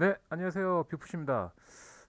네, 안녕하세요. 뷰푸시입니다.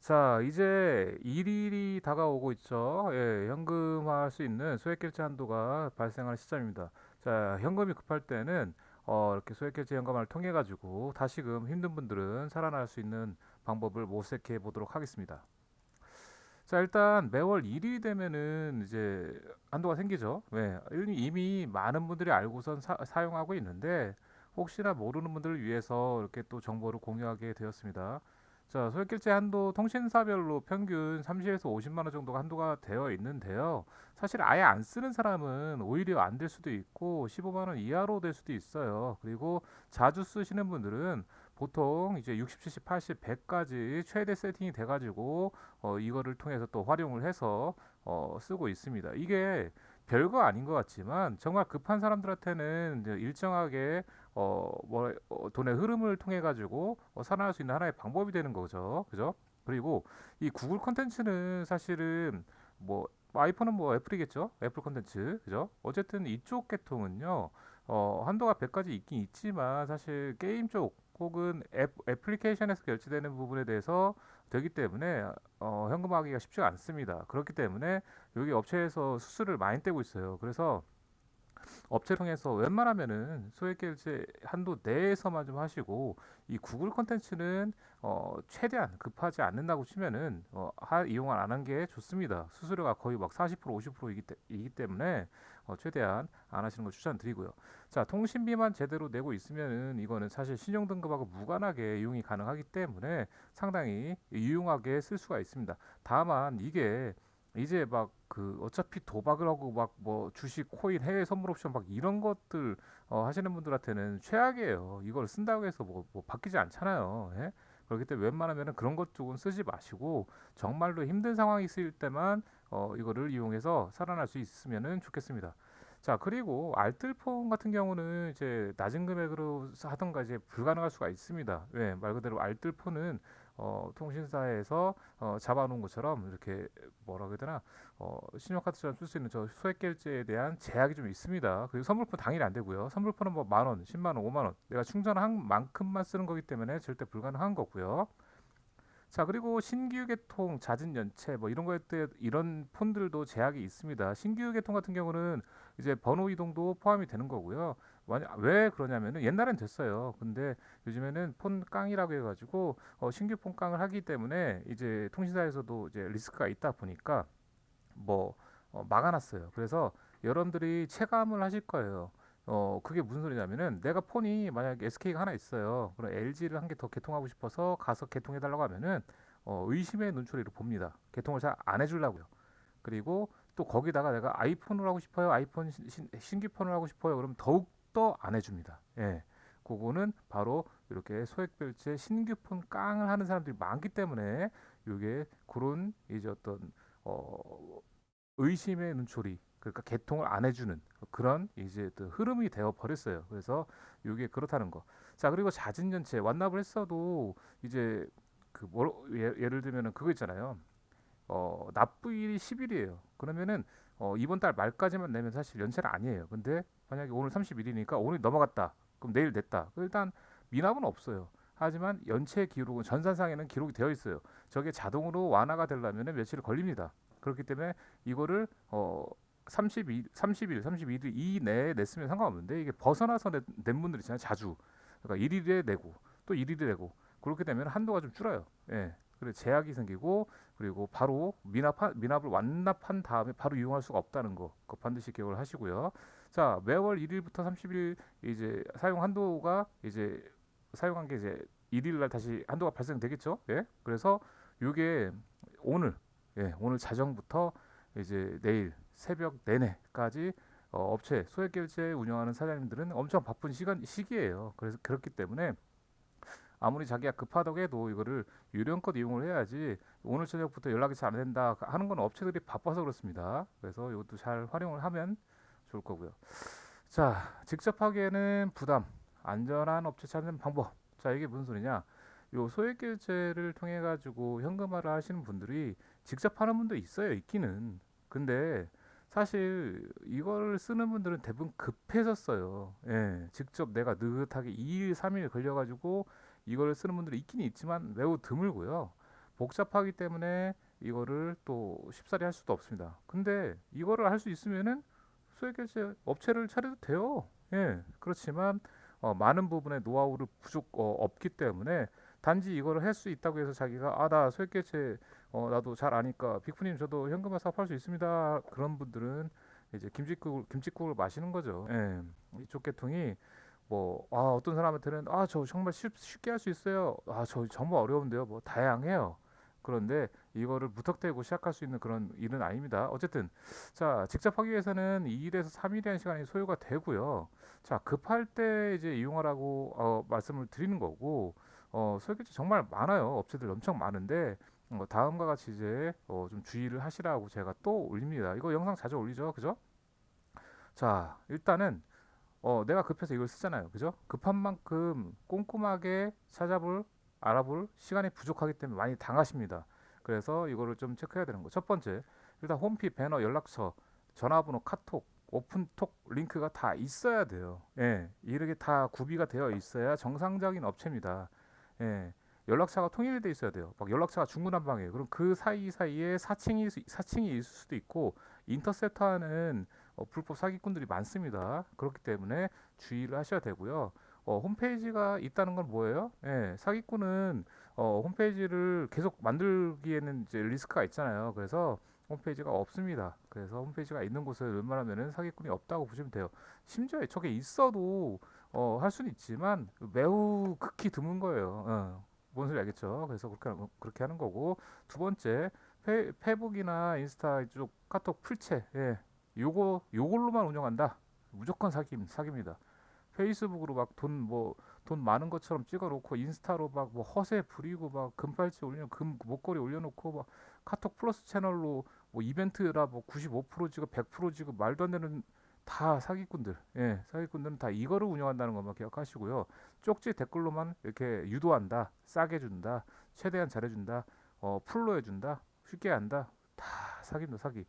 자, 이제 일일이 다가오고 있죠. 예, 현금화할 수 있는 소액결제 한도가 발생할 시점입니다. 자, 현금이 급할 때는 어, 이렇게 소액결제 현금화를 통해 가지고 다시금 힘든 분들은 살아날 수 있는 방법을 모색해 보도록 하겠습니다. 자, 일단 매월 1일이 되면은 이제 한도가 생기죠. 왜? 이미 이미 많은 분들이 알고선 사, 사용하고 있는데 혹시나 모르는 분들을 위해서 이렇게 또 정보를 공유하게 되었습니다. 자, 소액결제 한도 통신사별로 평균 30에서 50만 원 정도가 한도가 되어 있는데요. 사실 아예 안 쓰는 사람은 오히려 안 될 수도 있고 15만 원 이하로 될 수도 있어요. 그리고 자주 쓰시는 분들은 보통 이제 60, 70, 80, 100까지 최대 세팅이 돼 가지고 어, 이거를 통해서 또 활용을 해서 어, 쓰고 있습니다. 이게 별거 아닌 것 같지만 정말 급한 사람들한테는 일정하게 어, 뭐, 어, 돈의 흐름을 통해 가지고 어, 살아날 수 있는 하나의 방법이 되는 거죠. 그죠? 그리고 이 구글 콘텐츠는 사실은 뭐 아이폰은 뭐 애플이겠죠? 애플 콘텐츠. 그죠? 어쨌든 이쪽 계통은요. 어, 한도가 100까지 있긴 있지만 사실 게임 쪽 혹은 앱, 애플리케이션에서 결제되는 부분에 대해서 되기 때문에 어, 현금화하기가 쉽지가 않습니다. 그렇기 때문에 여기 업체에서 수수료를 많이 떼고 있어요. 그래서 업체 통해서 웬만하면은 소액결제 한도 내에서만 좀 하시고 이 구글 콘텐츠는 어 최대한 급하지 않는다고 치면은 어 하, 이용을 안 한 게 좋습니다. 수수료가 거의 막 40% 50%이기, 때, 이기 때문에 어 최대한 안 하시는 걸 추천드리고요. 자 통신비만 제대로 내고 있으면은 이거는 사실 신용 등급하고 무관하게 이용이 가능하기 때문에 상당히 유용하게 쓸 수가 있습니다. 다만 이게 이제 막 그 어차피 도박을 하고 막 뭐 주식, 코인, 해외 선물 옵션 막 이런 것들 어 하시는 분들한테는 최악이에요. 이걸 쓴다고 해서 뭐, 뭐 바뀌지 않잖아요. 예? 그렇기 때문에 웬만하면 그런 것 쪽은 쓰지 마시고 정말로 힘든 상황이 있을 때만 어 이거를 이용해서 살아날 수 있으면 좋겠습니다. 자, 그리고 알뜰폰 같은 경우는 이제 낮은 금액으로 하던가 이제 불가능할 수가 있습니다. 왜? 말 그대로 알뜰폰은 어, 통신사에서 어, 잡아놓은 것처럼 이렇게 뭐라 그래야 되나 어, 신용카드처럼 쓸 수 있는 저 소액 결제에 대한 제약이 좀 있습니다. 그리고 선불폰 당연히 안 되고요. 선불폰은 뭐 만 원, 십만 원, 오만 원 내가 충전한 만큼만 쓰는 거기 때문에 절대 불가능한 거고요. 자, 그리고 신규 개통, 잦은 연체 뭐 이런 거에 때 이런 폰들도 제약이 있습니다. 신규 개통 같은 경우는 이제 번호 이동도 포함이 되는 거고요. 만약 왜 그러냐면은 옛날엔 됐어요. 근데 요즘에는 폰 깡이라고 해가지고 어, 신규 폰 깡을 하기 때문에 이제 통신사에서도 이제 리스크가 있다 보니까 뭐 어, 막아놨어요. 그래서 여러분들이 체감을 하실 거예요. 어, 그게 무슨 소리냐면은 내가 폰이 만약에 SK가 하나 있어요. 그럼 LG를 한 개 더 개통하고 싶어서 가서 개통해 달라고 하면은 어, 의심의 눈초리로 봅니다. 개통을 잘 안 해주려고요. 그리고 또 거기다가 내가 아이폰을 하고 싶어요. 아이폰 신, 신규 폰을 하고 싶어요. 그럼 더욱 더안 해줍니다. 예. 그거는 바로 이렇게 소액별제 신규 폰 깡을 하는 사람들이 많기 때문에 이게 그런 이제 어떤 어, 의심의 눈초리 그러니까 개통을 안 해주는 그런 이제 흐름이 되어 버렸어요. 그래서 이게 그렇다는 거. 자 그리고 잦은 연체 완납을 했어도 이제 그 뭐, 예, 를 들면은 그거 있잖아요. 어 납부일이 10일이에요. 그러면은 어, 이번 달 말까지만 내면 사실 연체는 아니에요. 근데 만약에 오늘 31일이니까 오늘 넘어갔다. 그럼 내일 냈다. 일단 미납은 없어요. 하지만 연체 기록은 전산상에는 기록이 되어 있어요. 저게 자동으로 완화가 되려면 며칠 걸립니다. 그렇기 때문에 이거를 어 32, 30일, 31일 이내에 냈으면 상관없는데 이게 벗어나서 낸, 낸 분들 있잖아요. 자주. 그러니까 1일에 내고 또 1일에 내고 그렇게 되면 한도가 좀 줄어요. 예. 그래 제약이 생기고 그리고 바로 미납 미납을 완납한 다음에 바로 이용할 수가 없다는 거. 그 반드시 기억을 하시고요. 자, 매월 1일부터 30일 이제 사용 한도가 이제 사용한 게 이제 1일 날 다시 한도가 발생되겠죠. 예. 그래서 이게 오늘 예, 오늘 자정부터 이제 내일 새벽 내내까지 어, 업체 소액 결제 운영하는 사장님들은 엄청 바쁜 시간 시기예요. 그래서 그렇기 때문에 아무리 자기가 급하다고 해도 이거를 유령껏 이용을 해야지 오늘 저녁부터 연락이 잘 안 된다 하는 건 업체들이 바빠서 그렇습니다. 그래서 이것도 잘 활용을 하면 좋을 거고요. 자, 직접 하기에는 부담, 안전한 업체 찾는 방법. 자, 이게 무슨 소리냐? 요 소액 결제를 통해 가지고 현금화를 하시는 분들이 직접 하는 분도 있어요. 있기는. 근데 사실 이걸 쓰는 분들은 대부분 급해서 써요. 예, 직접 내가 느긋하게 2일, 3일 걸려가지고 이걸 쓰는 분들이 있긴 있지만 매우 드물고요. 복잡하기 때문에 이거를 또 쉽사리 할 수도 없습니다. 근데 이거를 할 수 있으면은 소액결제 업체를 차려도 돼요. 예, 그렇지만 어, 많은 부분의 노하우를 부족 어, 없기 때문에 단지 이거를 할 수 있다고 해서 자기가 아 나 소액결제 어, 나도 잘 아니까 빅프님 저도 현금화 사업할 수 있습니다. 그런 분들은 이제 김치국 김치국을 마시는 거죠. 예, 이쪽 계통이 뭐 아, 어떤 사람한테는 아 저 정말 쉽, 쉽게 할 수 있어요. 아 저 정말 어려운데요. 뭐 다양해요. 그런데 이거를 무턱대고 시작할 수 있는 그런 일은 아닙니다. 어쨌든 자 직접 하기 위해서는 2일에서 3일이라는 시간이 소요가 되고요. 자 급할 때 이제 이용하라고 어, 말씀을 드리는 거고 어, 설계지 정말 많아요. 업체들 엄청 많은데 어, 다음과 같이 이제 어, 좀 주의를 하시라고 제가 또 올립니다. 이거 영상 자주 올리죠, 그죠? 자 일단은 어, 내가 급해서 이걸 쓰잖아요, 그죠? 급한 만큼 꼼꼼하게 찾아볼 알아볼 시간이 부족하기 때문에 많이 당하십니다. 그래서 이거를 좀 체크해야 되는 거. 첫 번째, 일단 홈피, 배너, 연락처, 전화번호, 카톡, 오픈톡 링크가 다 있어야 돼요. 예, 이렇게 다 구비가 되어 있어야 정상적인 업체입니다. 예, 연락처가 통일돼 있어야 돼요. 막 연락처가 중구난방이에요. 그럼 그 사이 사이에 사칭이 사칭이 있을 수도 있고 인터셉터하는 어, 불법 사기꾼들이 많습니다. 그렇기 때문에 주의를 하셔야 되고요. 어, 홈페이지가 있다는 건 뭐예요? 예, 사기꾼은 어, 홈페이지를 계속 만들기에는 이제 리스크가 있잖아요. 그래서 홈페이지가 없습니다. 그래서 홈페이지가 있는 곳에 웬만하면은 사기꾼이 없다고 보시면 돼요. 심지어 저게 있어도 어, 할 수는 있지만 매우 극히 드문 거예요. 어, 뭔 소리 알겠죠? 그래서 그렇게 그렇게 하는 거고 두 번째 페, 페북이나 인스타 이쪽 카톡 풀체 예, 요거 요걸로만 운영한다. 무조건 사기 사기입니다. 페이스북으로 막 돈 뭐 돈 많은 것처럼 찍어놓고 인스타로 막 뭐 허세 부리고 막 금팔찌 올려 금 목걸이 올려놓고 막 카톡 플러스 채널로 뭐 이벤트라 뭐 95% 지급 100% 지급 말도 안 되는 다 사기꾼들 예 사기꾼들은 다 이거를 운영한다는 것만 기억하시고요 쪽지 댓글로만 이렇게 유도한다 싸게 준다 최대한 잘해준다 어 풀로 해준다 쉽게 한다 다 사기입니다 사기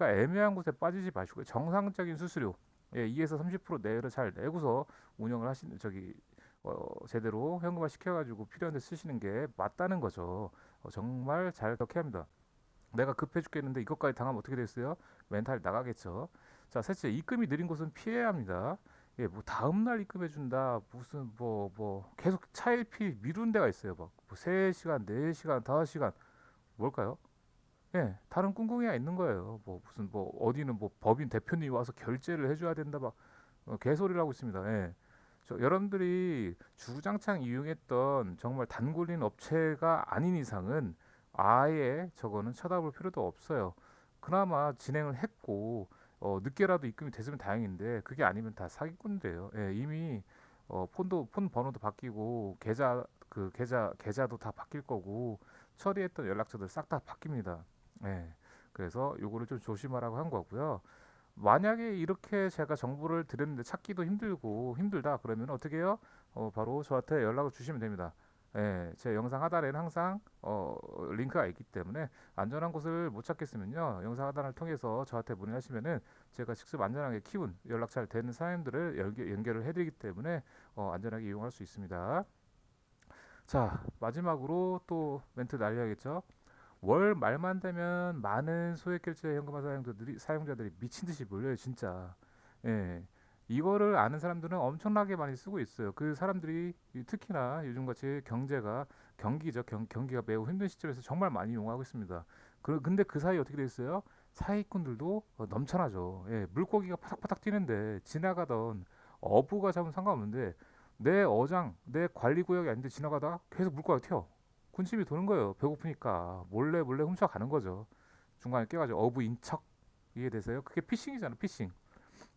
그러니까 애매한 곳에 빠지지 마시고 정상적인 수수료 예, 2에서 30% 내를 잘 내고서 운영을 하시는 저기 어, 제대로 현금화 시켜가지고 필요한 데 쓰시는 게 맞다는 거죠. 어, 정말 잘 기억해야 합니다. 내가 급해 죽겠는데 이것까지 당하면 어떻게 됐어요? 멘탈 나가겠죠. 자, 셋째, 입금이 느린 곳은 피해야 합니다. 예, 뭐 다음 날 입금해 준다. 무슨 뭐뭐 계속 차일피 미룬 데가 있어요. 막 뭐 3시간, 4시간, 5시간 뭘까요? 예, 다른 꿍꿍이가 있는 거예요. 뭐 무슨 뭐 어디는 뭐 법인 대표님이 와서 결제를 해줘야 된다 막 어, 개소리를 하고 있습니다. 예. 저, 여러분들이 주구장창 이용했던 정말 단골인 업체가 아닌 이상은 아예 저거는 쳐다볼 필요도 없어요. 그나마 진행을 했고 어, 늦게라도 입금이 됐으면 다행인데 그게 아니면 다 사기꾼들이에요. 예, 이미 어, 폰도 폰 번호도 바뀌고 계좌 그 계좌 계좌도 다 바뀔 거고 처리했던 연락처들 싹 다 바뀝니다. 네. 그래서 요거를 좀 조심하라고 한 거고요. 만약에 이렇게 제가 정보를 드렸는데 찾기도 힘들고 힘들다 그러면 어떻게 해요? 어, 바로 저한테 연락을 주시면 됩니다. 예, 제 영상 하단에는 항상 어, 링크가 있기 때문에 안전한 곳을 못 찾겠으면요 영상 하단을 통해서 저한테 문의하시면은 제가 직접 안전하게 키운 연락 잘 되는 사람들을 연결, 연결을 해드리기 때문에 어, 안전하게 이용할 수 있습니다. 자 마지막으로 또 멘트 날려야겠죠. 월 말만 되면 많은 소액 결제 현금화 사용자들이 사용자들이 미친 듯이 몰려요, 진짜. 예. 이거를 아는 사람들은 엄청나게 많이 쓰고 있어요. 그 사람들이 특히나 요즘같이 경제가 경기죠. 경, 경기가 매우 힘든 시점에서 정말 많이 이용하고 있습니다. 그, 근데 그 사이 어떻게 됐어요? 사기꾼들도 어, 넘쳐나죠. 예, 물고기가 파닥파닥 뛰는데 지나가던 어부가 잡으면 상관없는데 내 어장, 내 관리 구역이 아닌데 지나가다가 계속 물고기가 튀어. 군침이 도는 거예요. 배고프니까 몰래 몰래 훔쳐가는 거죠. 중간에 껴가지고 어부 인 척 이해되세요? 그게 피싱이잖아, 피싱.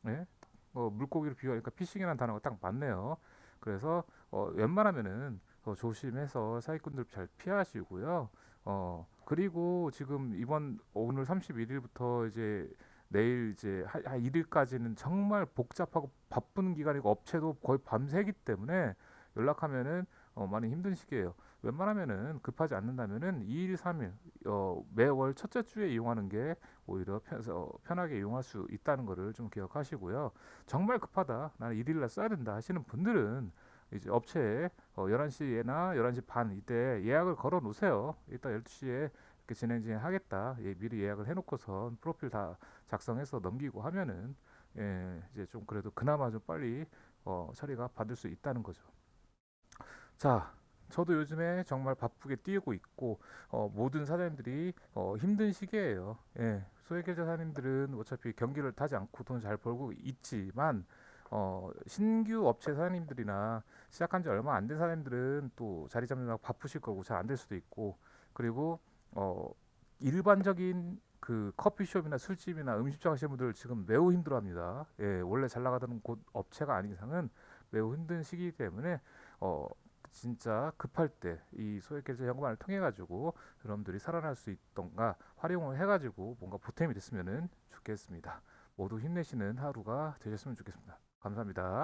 네? 어, 물고기를 비유하니까 피싱이라는 단어가 딱 맞네요. 그래서 어, 웬만하면은 더 조심해서 사기꾼들 잘 피하시고요. 어, 그리고 지금 이번 오늘 31일부터 이제 내일 이제 한 1일까지는 정말 복잡하고 바쁜 기간이고 업체도 거의 밤새기 때문에 연락하면은 어, 많이 힘든 시기예요. 웬만하면은 급하지 않는다면은 2일, 3일 어, 매월 첫째 주에 이용하는 게 오히려 편, 어, 편하게 이용할 수 있다는 것을 좀 기억하시고요. 정말 급하다, 나는 1일 날 써야 된다 하시는 분들은 이제 업체에 어, 11시나 11시 반 이때 예약을 걸어 놓으세요. 이따 12시에 이렇게 진행 진행하겠다. 예, 미리 예약을 해 놓고선 프로필 다 작성해서 넘기고 하면은 예, 이제 좀 그래도 그나마 좀 빨리 어, 처리가 받을 수 있다는 거죠. 자, 저도 요즘에 정말 바쁘게 뛰고 있고 어, 모든 사장님들이 어, 힘든 시기예요. 예, 소액계좌 사장님들은 어차피 경기를 타지 않고 돈 잘 벌고 있지만 어, 신규 업체 사장님들이나 시작한 지 얼마 안 된 사장님들은 또 자리 잡느라고 바쁘실 거고 잘 안 될 수도 있고 그리고 어, 일반적인 그 커피숍이나 술집이나 음식점 하시는 분들 지금 매우 힘들어합니다. 예, 원래 잘 나가던 곳 업체가 아닌 이상은 매우 힘든 시기이기 때문에 어, 진짜 급할 때 이 소액계좌 현금화를 통해 가지고 여러분들이 살아날 수 있던가 활용을 해 가지고 뭔가 보탬이 됐으면 좋겠습니다. 모두 힘내시는 하루가 되셨으면 좋겠습니다. 감사합니다.